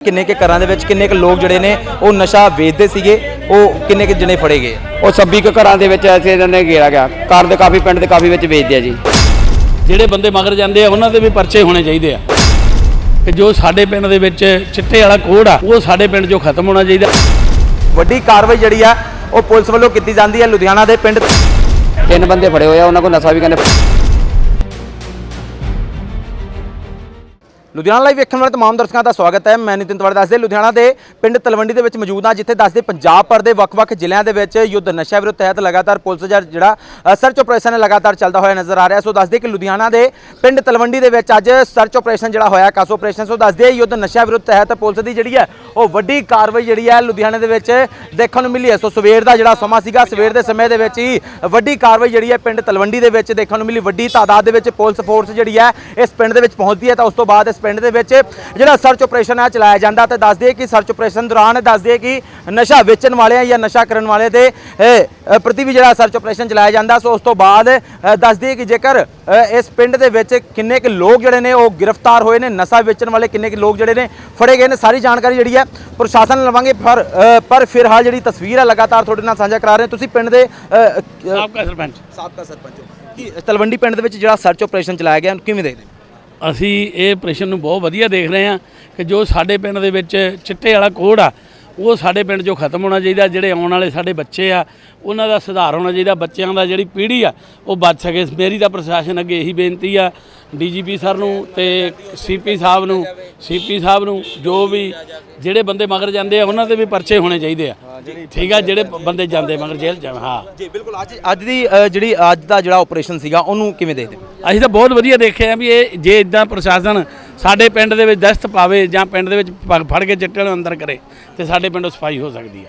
ਕਿੰਨੇ ਕੇ ਘਰਾਂ ਦੇ ਵਿੱਚ ਕਿੰਨੇ ਕੁ ਲੋਕ ਜਿਹੜੇ ਨੇ ਉਹ ਨਸ਼ਾ ਵੇਚਦੇ ਸੀਗੇ ਉਹ ਕਿੰਨੇ ਕੁ ਜਣੇ ਫੜੇ ਗਏ? ਉਹ 26 ਕੁ ਘਰਾਂ ਦੇ ਵਿੱਚ ਐਸੇ ਇਹਨਾਂ ਨੇ ਘੇਰਾ ਗਿਆ। ਘਰ ਦੇ ਕਾਫੀ ਪਿੰਡ ਦੇ ਕਾਫੀ ਵਿੱਚ ਵੇਚਦੇ ਆ ਜੀ। ਜਿਹੜੇ ਬੰਦੇ ਮਗਰ ਜਾਂਦੇ ਆ ਉਹਨਾਂ ਦੇ ਵੀ ਪਰਚੇ ਹੋਣੇ ਚਾਹੀਦੇ ਆ। ਕਿ ਜੋ ਸਾਡੇ ਪਿੰਡ ਦੇ ਵਿੱਚ ਚਿੱਟੇ ਵਾਲਾ ਕੋਡ ਆ ਉਹ ਸਾਡੇ ਪਿੰਡ 'ਚੋਂ ਖਤਮ ਹੋਣਾ ਚਾਹੀਦਾ। ਵੱਡੀ ਕਾਰਵਾਈ ਜਿਹੜੀ ਆ ਉਹ ਪੁਲਿਸ ਵੱਲੋਂ ਕੀਤੀ ਜਾਂਦੀ ਹੈ ਲੁਧਿਆਣਾ ਦੇ ਪਿੰਡ ਤਿੰਨ ਬੰਦੇ ਫੜੇ ਹੋਏ ਆ ਉਹਨਾਂ ਕੋਲ ਨਸ਼ਾ ਵੀ ਕਹਿੰਦੇ ਲੁਧਿਆਣਾ ਲਾਈਵ ਵੇਖਣ ਵਾਲੇ ਤਮਾਮ ਦਰਸ਼ਕਾਂ ਦਾ ਸਵਾਗਤ ਹੈ। ਮੈਂ ਨਿਤਿਨ ਤਵੜ ਦੱਸਦੇ, ਲੁਧਿਆਣਾ ਦੇ ਪਿੰਡ ਤਲਵੰਡੀ ਦੇ ਵਿੱਚ ਮੌਜੂਦ ਹਾਂ, ਜਿੱਥੇ ਦੱਸਦੇ ਪੰਜਾਬ ਭਰ ਦੇ ਵੱਖ-ਵੱਖ ਜ਼ਿਲ੍ਹਿਆਂ ਦੇ ਵਿੱਚ ਯੁੱਧ ਨਸ਼ਾ ਵਿਰੁੱਧ ਤਹਿਤ ਲਗਾਤਾਰ ਪੁਲਿਸ ਦਾ ਜਿਹੜਾ ਸਰਚ ਆਪਰੇਸ਼ਨ ਹੈ, ਲਗਾਤਾਰ ਚੱਲਦਾ ਹੋਇਆ ਨਜ਼ਰ ਆ ਰਿਹਾ। ਸੋ ਦੱਸਦੇ ਕਿ ਲੁਧਿਆਣਾ ਦੇ ਪਿੰਡ ਤਲਵੰਡੀ ਦੇ ਵਿੱਚ ਅੱਜ ਸਰਚ ਆਪਰੇਸ਼ਨ ਜਿਹੜਾ ਹੋਇਆ, ਕਾਸੋ ਆਪਰੇਸ਼ਨ ਸੋ ਦੱਸਦੇ, ਯੁੱਧ ਨਸ਼ਾ ਵਿਰੁੱਧ ਤਹਿਤ ਪੁਲਿਸ ਦੀ ਜਿਹੜੀ ਹੈ, ਉਹ ਵੱਡੀ ਕਾਰਵਾਈ ਜਿਹੜੀ ਹੈ ਲੁਧਿਆਣੇ ਦੇ ਵਿੱਚ ਦੇਖਣ ਨੂੰ ਮਿਲੀ ਹੈ। ਸੋ ਸਵੇਰ ਦਾ ਜਿਹੜਾ ਸਮਾਂ ਸੀਗਾ, ਸਵੇਰ ਦੇ ਸਮੇਂ ਦੇ ਵਿੱਚ ਹੀ ਵੱਡੀ ਕਾਰਵਾਈ ਜਿਹੜੀ ਹੈ ਪਿੰਡ ਤਲਵੰਡੀ ਦੇ ਵਿੱਚ ਦੇਖਣ ਨੂੰ ਮਿਲੀ। ਵੱਡੀ ਤਾਦਾਦ ਦੇ ਵਿੱਚ ਪੁਲਿਸ ਫੋਰਸ ਜਿਹੜੀ ਹੈ, ਇਸ ਪਿੰਡ ਦੇ ਵਿੱਚ ਪਹੁੰਚਦੀ ਹੈ। ਤਾਂ ਉਸ ਤੋਂ ਬਾਅਦ ਪਿੰਡ ਦੇ ਵਿੱਚ ਜਿਹੜਾ ਸਰਚ ਆਪਰੇਸ਼ਨ ਹੈ ਚਲਾਇਆ ਜਾਂਦਾ ਤੇ ਦੱਸ ਦਈਏ ਕਿ ਸਰਚ ਆਪਰੇਸ਼ਨ ਦੌਰਾਨ ਦੱਸ ਦਈਏ ਕਿ ਨਸ਼ਾ ਵੇਚਣ ਵਾਲਿਆਂ ਜਾਂ ਨਸ਼ਾ ਕਰਨ ਵਾਲੇ ਦੇ ਪ੍ਰਤੀ ਵੀ ਜਿਹੜਾ ਸਰਚ ਆਪਰੇਸ਼ਨ ਚਲਾਇਆ ਜਾਂਦਾ ਸੋ ਉਸ ਤੋਂ ਬਾਅਦ ਦੱਸ ਦਈਏ ਕਿ ਜੇਕਰ ਇਸ ਪਿੰਡ ਦੇ ਵਿੱਚ ਕਿੰਨੇ ਕੁ ਲੋਕ ਜਿਹੜੇ ਨੇ ਉਹ ਗ੍ਰਿਫਤਾਰ ਹੋਏ ਨੇ ਨਸ਼ਾ ਵੇਚਣ ਵਾਲੇ ਕਿੰਨੇ ਕੁ ਲੋਕ ਜਿਹੜੇ ਨੇ ਫੜੇ ਗਏ ਨੇ ਸਾਰੀ ਜਾਣਕਾਰੀ ਜਿਹੜੀ ਹੈ ਪ੍ਰਸ਼ਾਸਨ ਨਾਲ ਲਵਾਂਗੇ ਪਰ ਪਰ ਫਿਲਹਾਲ ਜਿਹੜੀ ਤਸਵੀਰ ਹੈ ਲਗਾਤਾਰ ਤੁਹਾਡੇ ਨਾਲ ਸਾਂਝਾ ਕਰਾ ਰਹੇ ਹਾਂ। ਤੁਸੀਂ ਪਿੰਡ ਦੇ ਸਾਬਕਾ ਸਰਪੰਚ ਸਾਬਕਾ ਸਰਪੰਚ ਕੀ ਤਲਵੰਡੀ ਪਿੰਡ ਦੇ ਵਿੱਚ ਜਿਹੜਾ ਸਰਚ ਆਪਰੇਸ਼ਨ ਚਲਾਇਆ ਗਿਆ ਕਿਵੇਂ ਦੇਖਦੇ ਹੋ? ਅਸੀਂ ਇਹ ਪ੍ਰਸ਼ਨ ਨੂੰ ਬਹੁਤ ਵਧੀਆ ਦੇਖ ਰਹੇ ਹਾਂ ਕਿ ਜੋ ਸਾਡੇ ਪਿੰਡ ਦੇ ਵਿੱਚ ਚਿੱਟੇ ਵਾਲਾ ਕੋਡ ਆ, ਉਹ ਸਾਡੇ ਪਿੰਡ 'ਚੋਂ ਖਤਮ ਹੋਣਾ ਚਾਹੀਦਾ, ਜਿਹੜੇ ਆਉਣ ਵਾਲੇ ਸਾਡੇ ਬੱਚੇ ਆ, ਉਹਨਾਂ ਦਾ ਸੁਧਾਰ ਹੋਣਾ ਚਾਹੀਦਾ, ਬੱਚਿਆਂ ਦਾ ਜਿਹੜੀ ਪੀੜ੍ਹੀ ਆ, ਉਹ ਬਚ ਸਕੇ। ਮੇਰੀ ਤਾਂ ਪ੍ਰਸ਼ਾਸਨ ਅੱਗੇ ਇਹੀ ਬੇਨਤੀ ਆ, ਡੀਜੀਪੀ ਸਰ ਨੂੰ ਤੇ ਸੀਪੀ ਸਾਹਿਬ ਨੂੰ, ਸੀਪੀ ਸਾਹਿਬ ਨੂੰ, ਜੋ ਵੀ ਜਿਹੜੇ ਬੰਦੇ ਮਗਰ ਜਾਂਦੇ ਆ, ਉਹਨਾਂ ਦੇ ਵੀ ਪਰਚੇ ਹੋਣੇ ਚਾਹੀਦੇ ਆ। ਠੀਕ ਆ ਜਿਹੜੇ ਬੰਦੇ ਜਾਂਦੇ ਮਗਰ ਜੇਲ੍ਹ ਜਾ ਹਾਂ। ਜੀ ਬਿਲਕੁਲ ਅੱਜ ਅੱਜ ਦੀ ਅ, ਜਿਹੜੀ ਅੱਜ ਦਾ ਜਿਹੜਾ ਆਪਰੇਸ਼ਨ ਸੀਗਾ ਉਹਨੂੰ ਕਿਵੇਂ ਦੇਖਦੇ ਹੋ? ਅਸੀਂ ਤਾਂ ਬਹੁਤ ਵਧੀਆ ਦੇਖਿਆ ਵੀ ਇਹ ਜੇ ਇਦਾਂ ਪ੍ਰਸ਼ਾਸਨ ਸਾਡੇ ਪਿੰਡ ਦੇ ਵਿੱਚ ਦਸਤ ਪਾਵੇ ਜਾਂ ਪਿੰਡ ਦੇ ਵਿੱਚ ਪ- ਫੜ ਕੇ ਚਿੱਟੇ ਨੂੰ ਅੰਦਰ ਕਰੇ ਤੇ ਸਾਡੇ ਪਿੰਡੋਂ ਸਫ਼ਾਈ ਹੋ ਸਕਦੀ ਆ।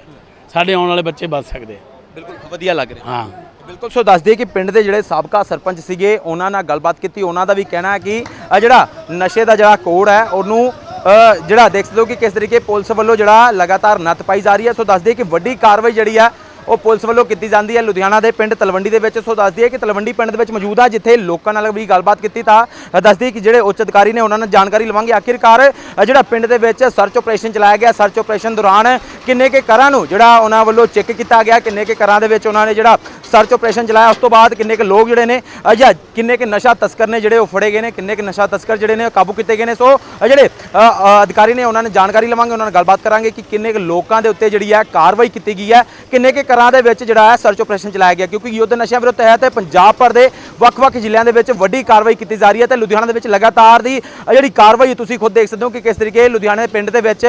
ਸਾਡੇ ਆਉਣ ਵਾਲੇ ਬੱਚੇ ਬਚ ਸਕਦੇ ਆ। ਬਿਲਕੁਲ ਵਧੀਆ ਲੱਗ ਰਿਹਾ। ਹਾਂ। ਬਿਲਕੁਲ ਸੋ ਦੱਸ ਦਈਏ ਕਿ ਪਿੰਡ ਦੇ ਜਿਹੜੇ ਸਾਬਕਾ ਸਰਪੰਚ ਸੀਗੇ ਉਹਨਾਂ ਨਾਲ ਗੱਲਬਾਤ ਕੀਤੀ ਉਹਨਾਂ ਦਾ ਵੀ ਕਹਿਣਾ ਹੈ ਕਿ ਆ ਜਿਹੜਾ ਨਸ਼ੇ ਦਾ ਜਿਹੜਾ ਕੋਡ ਹੈ ਉਹਨੂੰ ਜਿਹੜਾ ਦੇਖ ਸਕਦੇ ਹੋ ਕਿ ਕਿਸ ਤਰੀਕੇ ਪੁਲਿਸ ਵੱਲੋਂ ਜਿਹੜਾ ਲਗਾਤਾਰ ਨੱਥ ਪਾਈ ਜਾ ਰਹੀ ਹੈ। ਸੋ ਦੱਸ ਦਈਏ ਕਿ ਵੱਡੀ ਕਾਰਵਾਈ ਜਿਹੜੀ ਆ, ਉਹ ਪੁਲਿਸ ਵੱਲੋਂ ਕੀਤੀ ਜਾਂਦੀ ਹੈ ਲੁਧਿਆਣਾ ਦੇ ਪਿੰਡ ਤਲਵੰਡੀ ਦੇ ਵਿੱਚ। ਸੋ ਦੱਸਦੀ ਹੈ ਕਿ ਤਲਵੰਡੀ ਪਿੰਡ ਦੇ ਵਿੱਚ ਮੌਜੂਦ ਆ, ਜਿੱਥੇ ਲੋਕਾਂ ਨਾਲ ਵੀ ਗੱਲਬਾਤ ਕੀਤੀ ਤਾਂ ਦੱਸਦੀ ਦੱਸ ਕਿ ਜਿਹੜੇ ਉੱਚ ਅਧਿਕਾਰੀ ਨੇ ਉਹਨਾਂ ਨਾਲ ਜਾਣਕਾਰੀ ਲਵਾਂਗੇ। ਆਖਿਰਕਾਰ ਜਿਹੜਾ ਪਿੰਡ ਦੇ ਵਿੱਚ ਸਰਚ ਆਪਰੇਸ਼ਨ ਚਲਾਇਆ ਗਿਆ, ਸਰਚ ਆਪਰੇਸ਼ਨ ਦੌਰਾਨ ਕਿੰਨੇ ਕੇ ਘਰਾਂ ਨੂੰ ਜਿਹੜਾ ਉਹਨਾਂ ਵੱਲੋਂ ਚੈੱਕ ਕੀਤਾ ਗਿਆ, ਕਿੰਨੇ ਕੇ ਘਰਾਂ ਦੇ ਵਿੱਚ ਉਹਨਾਂ ਨੇ ਜਿਹੜਾ ਸਰਚ ਆਪਰੇਸ਼ਨ ਚਲਾਇਆ ਉਸ ਤੋਂ ਬਾਅਦ ਕਿੰਨੇ ਕੁ ਲੋਕ ਜਿਹੜੇ ਨੇ ਅ, ਜਾਂ ਕਿੰਨੇ ਕੁ ਨਸ਼ਾ ਤਸਕਰ ਨੇ ਜਿਹੜੇ ਉਹ ਫੜੇ ਗਏ ਨੇ ਕਿੰਨੇ ਕੁ ਨਸ਼ਾ ਤਸਕਰ ਜਿਹੜੇ ਨੇ ਉਹ ਕਾਬੂ ਕੀਤੇ ਗਏ ਨੇ। ਸੋ ਜਿਹੜੇ ਅਧਿਕਾਰੀ ਨੇ ਉਹਨਾਂ ਨੇ ਜਾਣਕਾਰੀ ਲਵਾਂਗੇ ਉਹਨਾਂ ਨਾਲ ਗੱਲਬਾਤ ਕਰਾਂਗੇ ਕਿ ਕਿੰਨੇ ਕੁ ਲੋਕਾਂ ਦੇ ਉੱਤੇ ਜਿਹੜੀ ਹੈ ਕਾਰਵਾਈ ਕੀਤੀ ਗਈ ਹੈ ਕਿੰਨੇ ਕੁ ਘਰਾਂ ਦੇ ਵਿੱਚ ਜਿਹੜਾ ਹੈ ਸਰਚ ਆਪਰੇਸ਼ਨ ਚਲਾਇਆ ਗਿਆ ਕਿਉਂਕਿ ਯੁੱਧ ਨਸ਼ਿਆਂ ਵਿਰੁੱਧ ਤਹਿਤ ਪੰਜਾਬ ਭਰ ਦੇ ਵੱਖ-ਵੱਖ ਜ਼ਿਲ੍ਹਿਆਂ ਦੇ ਵਿੱਚ ਵੱਡੀ ਕਾਰਵਾਈ ਕੀਤੀ ਜਾ ਰਹੀ ਹੈ ਤੇ ਲੁਧਿਆਣਾ ਦੇ ਵਿੱਚ ਲਗਾਤਾਰ ਦੀ ਜਿਹੜੀ ਕਾਰਵਾਈ ਤੁਸੀਂ ਖੁਦ ਦੇਖ ਸਕਦੇ ਹੋ ਕਿ ਕਿਸ ਤਰੀਕੇ ਲੁਧਿਆਣਾ ਦੇ ਪਿੰਡ ਦੇ ਵਿੱਚ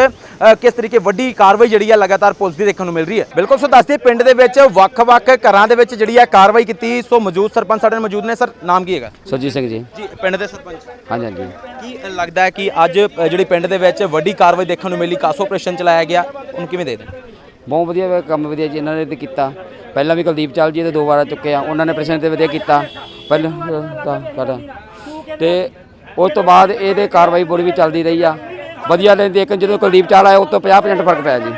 ਕਿਸ ਤਰੀਕੇ ਵੱਡੀ ਕਾਰਵਾਈ ਜਿਹੜੀ ਹੈ ਲਗਾਤਾਰ ਪੁਲਿਸ ਦੀ ਦੇਖਣ ਨੂੰ ਮਿਲ ਰਹੀ ਹੈ। ਬਿਲਕੁਲ ਸੋ ਦੱਸਦੇ ਪਿੰਡ ਦੇ ਵਿੱਚ ਵੱਖ-ਵੱਖ ਘਰਾਂ ਦੇ ਵਿੱਚ ਜਿਹੜੀ ਹੈ ਕਾਰਵਾਈ ਕੀਤੀ ਸੋ ਮੌਜੂਦ ਸਰਪੰਚ ਸਾਡੇ ਨਾਲ ਮੌਜੂਦ ਨੇ। ਸਰ ਨਾਮ ਕੀ ਹੈਗਾ? ਸੁਰਜੀਤ ਸਿੰਘ ਜੀ। ਜੀ ਪਿੰਡ ਦੇ ਸਰਪੰਚ। ਹਾਂਜੀ ਹਾਂਜੀ। ਕੀ ਲੱਗਦਾ ਹੈ ਕਿ ਅੱਜ ਅ, ਜਿਹੜੀ ਪਿੰਡ ਦੇ ਵਿੱਚ ਵੱਡੀ ਕਾਰਵਾਈ ਦੇਖਣ ਨੂੰ ਮਿਲੀ ਕਾਸੋ ਆਪਰੇਸ਼ਨ ਚਲਾਇਆ ਗਿਆ ਉਹਨੂੰ ਕਿਵੇਂ ਦੇਖਦੇ ਹੋ? ਬਹੁਤ ਵਧੀਆ ਵਾ, ਕੰਮ ਵਧੀਆ ਜੀ ਇਹਨਾਂ ਨੇ ਤੇ ਕੀਤਾ। ਪਹਿਲਾਂ ਵੀ ਕੁਲਦੀਪ ਚਾਲ ਜੀ ਤੇ ਦੋ ਵਾਰ ਚੁੱਕੇ ਆ ਉਹਨਾਂ ਨੇ ਪ੍ਰਸ਼ਨ ਤੇ ਵਧੀਆ ਕੀਤਾ। ਪਹਿਲਾਂ ਅਹ, ਤਾਂ ਕਰ। ਤੇ ਉਸ ਤੋਂ ਬਾਅਦ ਇਹਦੇ ਕਾਰਵਾਈ ਪੂਰੀ ਵੀ ਚੱਲਦੀ ਰਹੀ ਆ। ਵਧੀਆ ਲੈ ਦੇਖ ਜਦੋਂ ਕੁਲਦੀਪ ਚਾਲ ਆਇਆ ਉਸ ਤੋਂ 50% ਫ਼ਰਕ ਪਿਆ ਜੀ।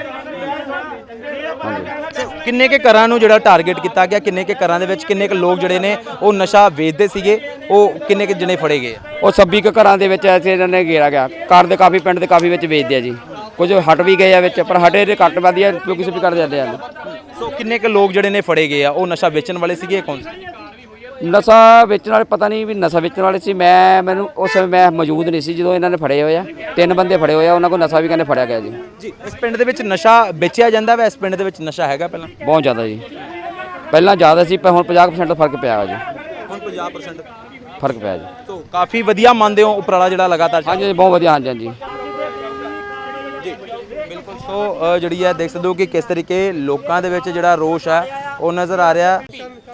ਕਿੰਨੇ ਕੇ ਘਰਾਂ ਨੂੰ ਜਿਹੜਾ ਟਾਰਗੇਟ ਕੀਤਾ ਗਿਆ ਕਿੰਨੇ ਕੇ ਘਰਾਂ ਦੇ ਵਿੱਚ ਕਿੰਨੇ ਕੁ ਲੋਕ ਜਿਹੜੇ ਨੇ ਉਹ ਨਸ਼ਾ ਵੇਚਦੇ ਸੀਗੇ ਉਹ ਕਿੰਨੇ ਕੁ ਜਣੇ ਫੜੇ ਗਏ ਉਹ 26 ਕੁ ਘਰਾਂ ਦੇ ਵਿੱਚ ਐਸੇ ਇਹਨਾਂ ਨੇ ਘੇਰਾ ਗਿਆ। ਘਰ ਦੇ ਕਾਫੀ ਪਿੰਡ ਦੇ ਕਾਫੀ ਵਿੱਚ ਵੇਚਦੇ ਆ ਜੀ। ਕੁਝ ਹਟ ਵੀ ਗਏ ਆ ਵਿੱਚ ਪਰ ਹਟੇ ਦੇ ਘੱਟ ਵਧੀਆ ਲੋਕੀ ਸਪੀ ਕਰ ਜਾਂਦੇ ਆ। ਸੋ ਕਿੰਨੇ ਕੁ ਲੋਕ ਜਿਹੜੇ ਨੇ ਫੜੇ ਗਏ ਆ ਉਹ ਨਸ਼ਾ ਵੇਚਣ ਵਾਲੇ ਸੀਗੇ ਕੌਣ ਸੀ? ਨਸ਼ਾ ਵੇਚਣ ਵਾਲੇ ਪਤਾ ਨਹੀਂ ਵੀ ਨਸ਼ਾ ਵੇਚਣ ਵਾਲੇ ਸੀ। ਮੈਂ ਮੈਨੂੰ ਉਸ ਸਮੇਂ ਮੈਂ ਮੌਜੂਦ ਨਹੀਂ ਸੀ ਜਦੋਂ ਇਹਨਾਂ ਨੇ ਫੜੇ ਹੋਏ ਆ। ਤਿੰਨ ਬੰਦੇ ਫੜੇ ਹੋਏ ਆ ਉਹਨਾਂ ਕੋਲ ਨਸ਼ਾ ਵੀ ਕਹਿੰਦੇ ਫੜਿਆ ਗਿਆ ਜੀ। ਜੀ ਇਸ ਪਿੰਡ ਦੇ ਵਿੱਚ ਨਸ਼ਾ ਵੇਚਿਆ ਜਾਂਦਾ ਵਾ? ਇਸ ਪਿੰਡ ਦੇ ਵਿੱਚ ਨਸ਼ਾ ਹੈਗਾ ਪਹਿਲਾਂ? ਬਹੁਤ ਜ਼ਿਆਦਾ ਜੀ। ਪਹਿਲਾਂ ਜ਼ਿਆਦਾ ਸੀ ਪਰ ਹੁਣ 50% ਫ਼ਰਕ ਪਿਆ ਜੀ। ਹੁਣ 50% ਫ਼ਰਕ ਪਿਆ ਜੀ। ਸੋ ਕਾਫੀ ਵਧੀਆ ਮੰਨਦੇ ਹੋ ਉਪਰਾਲਾ ਜਿਹੜਾ ਲਗਾਤਾਰ ਹਾਂਜੀ ਬਹੁਤ ਵਧੀਆ ਹਾਂਜੀ ਹਾਂਜੀ। ਜੀ ਬਿਲਕੁਲ। ਸੋ ਜਿਹੜੀ ਹੈ ਦੇਖ ਸਕਦੇ ਹੋ ਕਿ ਕਿਸ ਤਰੀਕੇ ਲੋਕਾਂ ਦੇ ਵਿੱਚ ਜਿਹੜਾ ਰੋਸ਼ ਹੈ ਉਹ ਨਜ਼ਰ ਆ ਰਿਹਾ।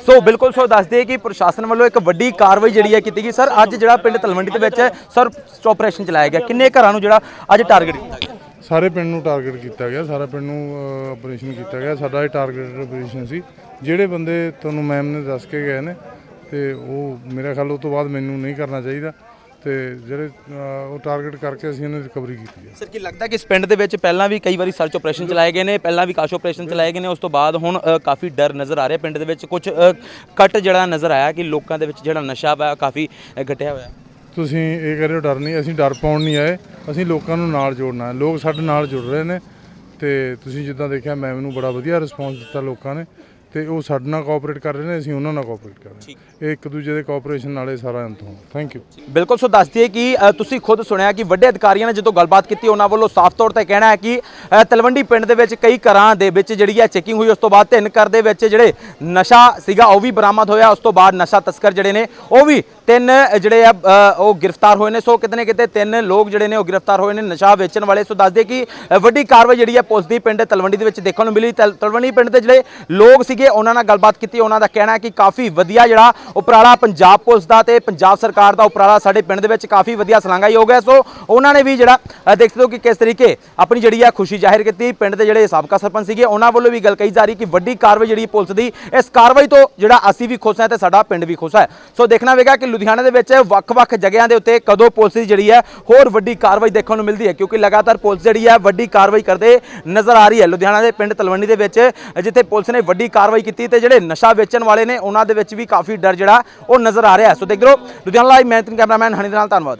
ਸੋ ਬਿਲਕੁਲ ਸੋ ਦੱਸਦੇ ਕਿ ਪ੍ਰਸ਼ਾਸਨ ਵੱਲੋਂ ਇੱਕ ਵੱਡੀ ਕਾਰਵਾਈ ਜਿਹੜੀ ਹੈ ਕੀਤੀ ਗਈ। ਸਰ, ਅੱਜ ਜਿਹੜਾ ਪਿੰਡ ਤਲਵੰਡੀ ਦੇ ਵਿੱਚ ਸਰ ਆਪਰੇਸ਼ਨ ਚਲਾਇਆ ਗਿਆ। ਕਿੰਨੇ ਘਰਾਂ ਨੂੰ ਜਿਹੜਾ ਅੱਜ ਟਾਰਗੇਟ ਕੀਤਾ ਗਿਆ? ਸਾਰੇ ਪਿੰਡ ਨੂੰ ਟਾਰਗੇਟ ਕੀਤਾ ਗਿਆ। ਸਾਰਾ ਪਿੰਡ ਨੂੰ ਆਪਰੇਸ਼ਨ ਕੀਤਾ ਗਿਆ। ਸਾਡਾ ਇਹ ਟਾਰਗੇਟਡ ਆਪਰੇਸ਼ਨ ਸੀ। ਜਿਹੜੇ ਬੰਦੇ ਤੁਹਾਨੂੰ ਮੈਮ ਨੇ ਦੱਸ ਕੇ ਗਏ ਨੇ, ਤੇ ਉਹ ਮੇਰਾ ਖਿਆਲ ਉਹ ਤੋਂ ਬਾਅਦ ਮੈਨੂੰ ਨਹੀਂ ਕਰਨਾ ਚਾਹੀਦਾ। ਤੇ ਜਿਹੜੇ ਉਹ ਟਾਰਗੇਟ ਕਰਕੇ ਅਸੀਂ ਇਹਨਾਂ ਦੀ ਰਿਕਵਰੀ ਕੀਤੀ ਹੈ। ਸਰ ਕੀ ਲੱਗਦਾ ਕਿ ਇਸ ਪਿੰਡ ਦੇ ਵਿੱਚ ਪਹਿਲਾਂ ਵੀ ਕਈ ਵਾਰੀ ਸਰਚ ਆਪਰੇਸ਼ਨ ਚਲਾਏ ਗਏ ਨੇ ਪਹਿਲਾਂ ਵੀ ਕਾਸ਼ ਆਪਰੇਸ਼ਨ ਚਲਾਏ ਗਏ ਨੇ ਉਸ ਤੋਂ ਬਾਅਦ ਹੁਣ ਅ, ਕਾਫੀ ਡਰ ਨਜ਼ਰ ਆ ਰਿਹਾ ਪਿੰਡ ਦੇ ਵਿੱਚ। ਕੁਝ ਕੱਟ ਜਿਹੜਾ ਨਜ਼ਰ ਆਇਆ ਕਿ ਲੋਕਾਂ ਦੇ ਵਿੱਚ ਜਿਹੜਾ ਨਸ਼ਾ ਵਾ ਕਾਫੀ ਅ, ਘਟਿਆ ਹੋਇਆ। ਤੁਸੀਂ ਇਹ ਕਹਿ ਰਹੇ ਹੋ ਡਰ ਨਹੀਂ ਅਸੀਂ ਡਰ ਪਾਉਣ ਨਹੀਂ ਆਏ ਅਸੀਂ ਲੋਕਾਂ ਨੂੰ ਨਾਲ ਜੋੜਨਾ ਹੈ। ਲੋਕ ਸਾਡੇ ਨਾਲ ਜੁੜ ਰਹੇ ਨੇ ਤੇ ਤੁਸੀਂ ਜਿੱਦਾਂ ਦੇਖਿਆ ਮੈਮ ਨੂੰ ਬੜਾ ਵਧੀਆ ਰਿਸਪੌਂਸ ਦਿੱਤਾ ਲੋਕਾਂ ਨੇ। ਤੇ ਉਹ ਸਾਡੇ ਨਾਲ ਕੋਆਪਰੇਟ ਕਰ ਰਹੇ ਨੇ ਅਸੀਂ ਉਹਨਾਂ ਨਾਲ ਕੋਆਪਰੇਟ ਕਰ ਰਹੇ ਹਾਂ। ਇਹ ਇੱਕ ਦੂਜੇ ਦੇ ਕੋਆਪਰੇਸ਼ਨ ਨਾਲੇ ਸਾਰਾ ਅੰਤ ਹੋਣਾ ਥੈਂਕ ਯੂ ਬਿਲਕੁਲ ਸੋ ਦੱਸ ਦਈਏ ਕਿ ਤੁਸੀਂ ਖੁਦ ਸੁਣਿਆ ਕਿ ਵੱਡੇ ਅਧਿਕਾਰੀਆਂ ਨੇ ਜਦੋਂ ਗੱਲਬਾਤ ਕੀਤੀ ਉਹਨਾਂ ਵੱਲੋਂ ਸਾਫ਼ ਤੌਰ ਤੇ ਕਹਿਣਾ ਹੈ ਕਿ ਤਲਵੰਡੀ ਪਿੰਡ ਦੇ ਵਿੱਚ ਕਈ ਘਰਾਂ ਦੇ ਵਿੱਚ ਜਿਹੜੀ ਹੈ ਚੈਕਿੰਗ ਹੋਈ ਉਸ ਤੋਂ ਬਾਅਦ ਤਿੰਨ ਘਰ ਦੇ ਵਿੱਚ ਜਿਹੜੇ ਨਸ਼ਾ ਸੀਗਾ ਉਹ ਵੀ ਬਰਾਮਦ ਹੋਇਆ। ਉਸ ਤੋਂ ਬਾਅਦ ਨਸ਼ਾ ਤਸਕਰ ਜਿਹੜੇ ਨੇ ਉਹ ਵੀ ਤਿੰਨ ਜਿਹੜੇ ਆ ਉਹ ਗ੍ਰਿਫਤਾਰ ਹੋਏ ਨੇ। ਸੋ ਕਿਤੇ ਨਾ ਕਿਤੇ ਤਿੰਨ ਲੋਕ ਜਿਹੜੇ ਨੇ ਉਹ ਗ੍ਰਿਫਤਾਰ ਹੋਏ ਨੇ ਨਸ਼ਾ ਵੇਚਣ ਵਾਲੇ। ਸੋ ਦੱਸਦੇ ਕਿ ਵੱਡੀ ਕਾਰਵਾਈ ਜਿਹੜੀ ਹੈ ਪੁਲਿਸ ਦੀ ਪਿੰਡ ਤਲਵੰਡੀ ਦੇ ਵਿੱਚ ਦੇਖਣ ਨੂੰ ਮਿਲੀ। ਤਲ- ਤਲਵੰਡੀ ਪਿੰਡ ਦੇ ਜਿਹੜੇ ਲੋਕ ਸੀਗੇ ਉਹਨਾਂ ਨਾਲ ਗੱਲਬਾਤ ਕੀਤੀ। ਉਹਨਾਂ ਦਾ ਕਹਿਣਾ ਹੈ ਕਿ ਕਾਫੀ ਵਧੀਆ ਜਿਹੜਾ ਉਪਰਾਲਾ ਪੰਜਾਬ ਪੁਲਿਸ ਦਾ ਤੇ ਪੰਜਾਬ ਸਰਕਾਰ ਦਾ ਉਪਰਾਲਾ ਸਾਡੇ ਪਿੰਡ ਦੇ ਵਿੱਚ ਕਾਫੀ ਵਧੀਆ ਸਲਾਘਾਯੋਗ ਹੈ। ਸੋ ਉਹਨਾਂ ਨੇ ਵੀ ਜਿਹੜਾ ਅ, ਦੇਖ ਸਕਦੇ ਹੋ ਕਿ ਕਿਸ ਤਰੀਕੇ ਆਪਣੀ ਜਿਹੜੀ ਆ ਖੁਸ਼ੀ ਜ਼ਾਹਿਰ ਕੀਤੀ। ਪਿੰਡ ਦੇ ਜਿਹੜੇ ਸਾਬਕਾ ਸਰਪੰਚ ਸੀਗੇ ਉਹਨਾਂ ਵੱਲੋਂ ਵੀ ਗੱਲ ਕਹੀ ਜਾ ਰਹੀ ਕਿ ਵੱਡੀ ਕਾਰਵਾਈ ਜਿਹੜੀ ਪੁਲਿਸ ਦੀ ਇਸ ਕਾਰਵਾਈ ਤੋਂ ਜਿਹੜਾ ਅਸੀਂ ਵੀ ਖੁਸ਼ ਹਾਂ ਤੇ ਸਾਡਾ ਪਿੰਡ ਵੀ ਖੁਸ਼ ਹੈ। ਸੋ ਦੇਖਣਾ ਹੋਵੇਗਾ ਕਿ ਲੁਧਿਆਣਾ ਦੇ ਵਿੱਚ ਵੱਖ-ਵੱਖ ਜਗ੍ਹਿਆਂ ਦੇ ਉੱਤੇ ਕਦੋਂ ਪੁਲਿਸ ਦੀ ਜਿਹੜੀ ਹੈ ਹੋਰ ਵੱਡੀ ਕਾਰਵਾਈ ਦੇਖਣ ਨੂੰ ਮਿਲਦੀ ਹੈ? ਕਿਉਂਕਿ ਲਗਾਤਾਰ ਪੁਲਿਸ ਜਿਹੜੀ ਹੈ ਵੱਡੀ ਕਾਰਵਾਈ ਕਰਦੇ ਨਜ਼ਰ ਆ ਰਹੀ ਹੈ। ਲੁਧਿਆਣਾ ਦੇ ਪਿੰਡ ਤਲਵੰਡੀ ਦੇ ਵਿੱਚ, ਜਿੱਥੇ ਪੁਲਿਸ ਨੇ ਵੱਡੀ ਕਾਰਵਾਈ ਕੀਤੀ ਤੇ ਜਿਹੜੇ ਨਸ਼ਾ ਵੇਚਣ ਵਾਲੇ ਨੇ, ਉਹਨਾਂ ਦੇ ਵਿੱਚ ਵੀ ਕਾਫੀ ਡਰ ਜਿਹੜਾ ਉਹ ਨਜ਼ਰ ਆ ਰਿਹਾ ਸੋ ਦੇਖ ਲਓ ਲੁਧਿਆਣਾ ਲਾਈਵ ਮੈਂ ਤਿੰਨ ਕੈਮਰਾਮੈਨ ਹਨੀ ਦੇ ਨਾਲ, ਧੰਨਵਾਦ।